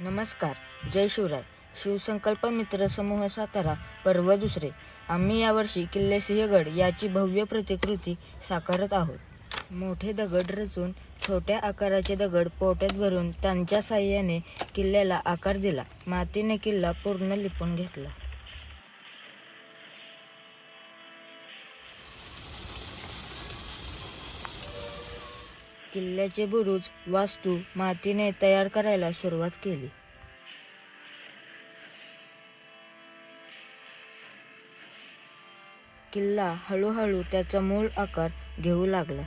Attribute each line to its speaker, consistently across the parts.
Speaker 1: नमस्कार जय शिवराय. शिवसंकल्प मित्र समूह सातारा पर्व दुसरे. आम्ही यावर्षी किल्ले सिंहगड याची भव्य प्रतिकृती साकारत आहोत. मोठे दगड रचून छोट्या आकाराचे दगड पोट्यात भरून त्यांच्या साह्याने किल्ल्याला आकार दिला. मातीने किल्ला पूर्ण लिपून घेतला. किल्ल्याचे बुरुज वास्तू मातीने तयार करायला सुरुवात केली. किल्ला हळूहळू त्याचा मूळ आकार घेऊ लागला.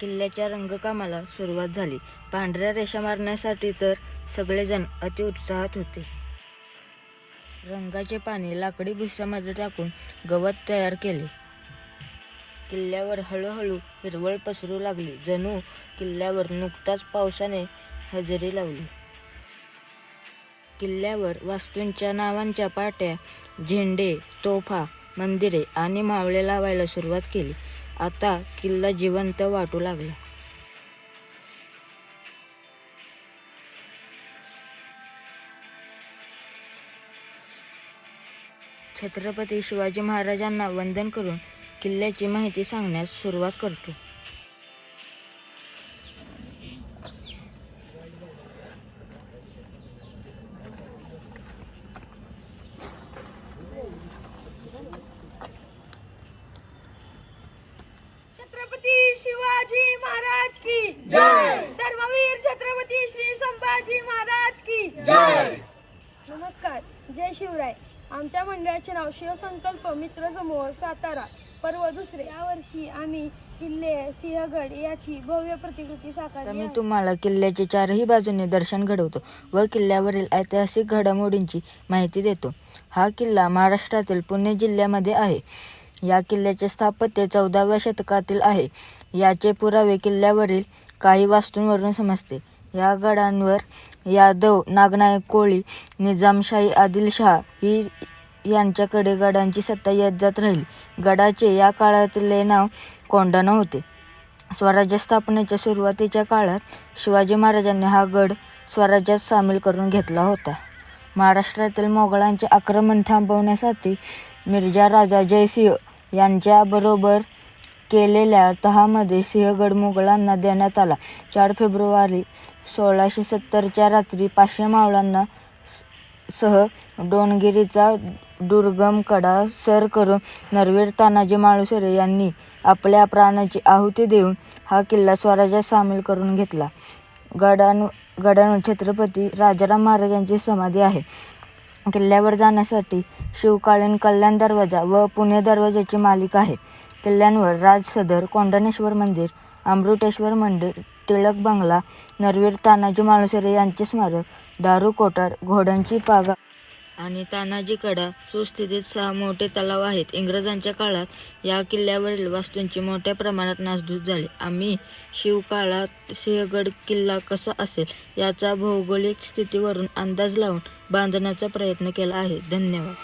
Speaker 1: किल्ल्याच्या रंगकामाला सुरुवात झाली. पांढऱ्या रेषा मारण्यासाठी तर सगळेजण अतिउत्साहात होते. रंगाचे पाणी लाकडी भुसामध्ये टाकून गवत तयार केले. किल्ल्यावर हळूहळू हिरवळ पसरू लागली. जणू किल्ल्यावर नुकताच पावसाने हजेरी लावली. किल्ल्यावर वास्तूंच्या नावांच्या पाट्या झेंडे तोफा मंदिरे आणि मावळे लावायला सुरुवात केली. आता किल्ला जिवंत वाटू लागला. छत्रपती शिवाजी महाराजांना वंदन करून किल्ल्याची माहिती सांगण्यास सुरुवात करतो.
Speaker 2: छत्रपती शिवाजी महाराज की जय धर्मवीर छत्रपती श्री संभाजी महाराज की जय नमस्कार जय शिवराय आमच्या मंडळाचे नाव शिवसंकल्प मित्र समूह सातारा पर्व दुसरे. यावर्षी आम्ही किल्ले सिंहगड याची भव्य प्रतिकृती
Speaker 1: आता
Speaker 2: साकारली
Speaker 1: मी
Speaker 2: आहे.
Speaker 1: तुम्हाला किल्ल्याच्या चारही बाजूने दर्शन घडवतो व किल्ल्यावरील ऐतिहासिक घडामोडींची माहिती देतो. हा किल्ला महाराष्ट्रातील पुणे जिल्ह्यामध्ये आहे. या किल्ल्याचे स्थापत्य चौदाव्या शतकातील आहे. याचे पुरावे किल्ल्यावरील काही वास्तूंवरून समजते. या गडांवर यादव नागनायक कोळी निजामशाही आदिलशाह ही यांच्याकडे गडांची सत्ता येत जात राहिली. गडाचे या काळातले नाव कोंढाणा होते. स्वराज्य स्थापनेच्या सुरुवातीच्या काळात शिवाजी महाराजांनी हा गड स्वराज्यात सामील करून घेतला होता. महाराष्ट्रातील मोगलांचे आक्रमण थांबवण्यासाठी मिर्जा राजा जयसिंह यांच्याबरोबर केलेल्या तहामध्ये सिंहगड मुघलांना देण्यात आला. चार फेब्रुवारी सोळाशे सत्तरच्या रात्री पाचशे मावळांना सह डोणगिरीचा दुर्गम कडा सर करून नरवीर तानाजी माळुसरे यांनी आपल्या प्राणाची आहुती देऊन हा किल्ला स्वराज्यात सामील करून घेतला. गडान गडांवर छत्रपती राजाराम महाराजांची समाधी आहे. किल्ल्यावर जाण्यासाठी शिवकालीन कल्याण दरवाजा व पुणे दरवाजाची मालिका आहे. किल्ल्यांवर राज सदर कोंढाणेश्वर मंदिर अमृतेश्वर मंदिर टिळक बंगला नरवीर तानाजी माळुसरे यांचे स्मारक दारू कोठार घोड्यांची पागा आणि तानाजी कडा सुस्थितीत सहा मोठे तलाव आहेत. इंग्रजांच्या काळात या किल्ल्यावरील वास्तूंची मोठ्या प्रमाणात नासधूस झाली. आम्ही शिवकाळात सिंहगड किल्ला कसा असेल याचा भौगोलिक स्थितीवरून अंदाज लावून बांधण्याचा प्रयत्न केला आहे. धन्यवाद.